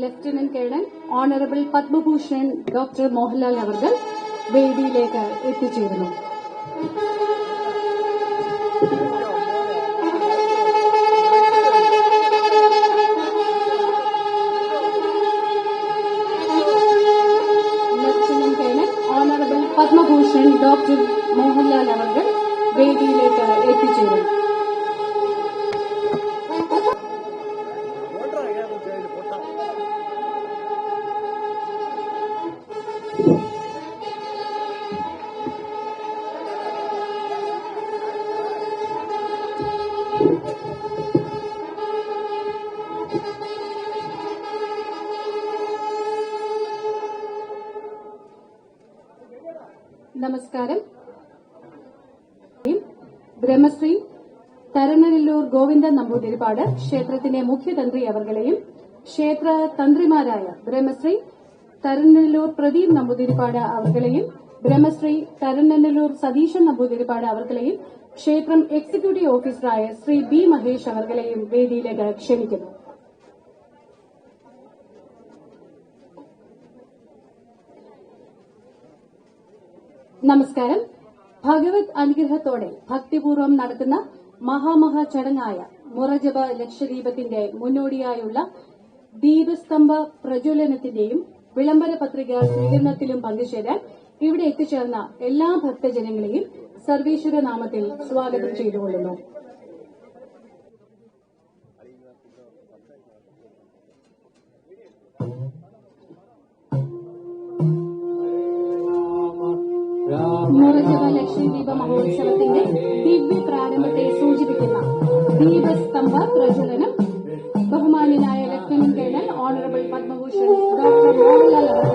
Lieutenant colonel honourable Padma Bhushan doctor Mohanlal അവർകൾ വേദിയിലേക്ക് എത്തിച്ചേരുന്നു. Lieutenant colonel honourable Padma Bhushan doctor Mohanlal അവർകൾ വേദിയിലേക്ക് നമസ്കാരം. ബ്രഹ്മശ്രീ തരണനെല്ലൂർ ഗോവിന്ദൻ നമ്പൂതിരിപ്പാട് ക്ഷേത്രത്തിന്റെ മുഖ്യതന്ത്രി അവർകളെയും ക്ഷേത്ര തന്ത്രിമാരായ ബ്രഹ്മശ്രീ തരണനെല്ലൂർ പ്രദീപ് നമ്പൂതിരിപ്പാട് അവർകളെയും ബ്രഹ്മശ്രീ തരണനെല്ലൂർ സതീശൻ നമ്പൂതിരിപ്പാട് അവർകളെയും ക്ഷേത്രം എക്സിക്യൂട്ടീവ് ഓഫീസറായ ശ്രീ ബി മഹേഷ് അവർകളെയും വേദിയിലേക്ക് ക്ഷണിക്കുന്നു. നമസ്കാരം. ഭഗവത് അനുഗ്രഹത്തോടെ ഭക്തിപൂർവം നടത്തുന്ന മഹാമഹാ ചടങ്ങായ മുറജബ ലക്ഷദീപത്തിന്റെ മുന്നോടിയായുള്ള ദീപസ്തംഭ പ്രജ്വലനത്തിന്റെയും വിളംബര പത്രിക സ്വീകരണത്തിലും പങ്കുചേരാൻ ഇവിടെ എത്തിച്ചേർന്ന എല്ലാ ഭക്തജനങ്ങളെയും സർവീശ്വര നാമത്തിൽ സ്വാഗതം ചെയ്തുകൊള്ളുന്നു. മുറജപ ലക്ഷദ്വീപ മഹോത്സവത്തിന്റെ ദിവ്യ പ്രാരംഭത്തെ സൂചിപ്പിക്കുന്ന ദീപസ്തംഭ പ്രജ്വലനം. ബഹുമാന്യനായ lieutenant colonel honourable Padma Bhushan doctor Mohanlal അവർ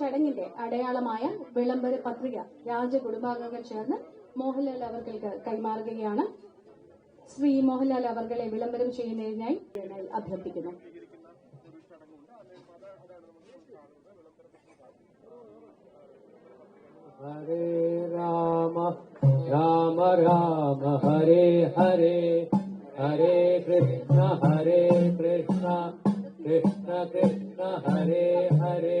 ചടങ്ങിന്റെ അടയാളമായ വിളംബര പത്രിക രാജകുടുംബാംഗങ്ങൾ ചേർന്ന് മോഹൻലാൽ അവർക്കൾക്ക് കൈമാറുകയാണ്. ശ്രീ മോഹൻലാൽ അവർകളെ വിളംബരം ചെയ്യുന്നതിനായി അഭ്യർത്ഥിക്കുന്നു. ഹരേ രാമ രാമ രാമ ഹരേ ഹരേ. ഹരേ കൃഷ്ണ ഹരേ കൃഷ്ണ. കൃഷ്ണ കൃഷ്ണ ഹരേ ഹരേ.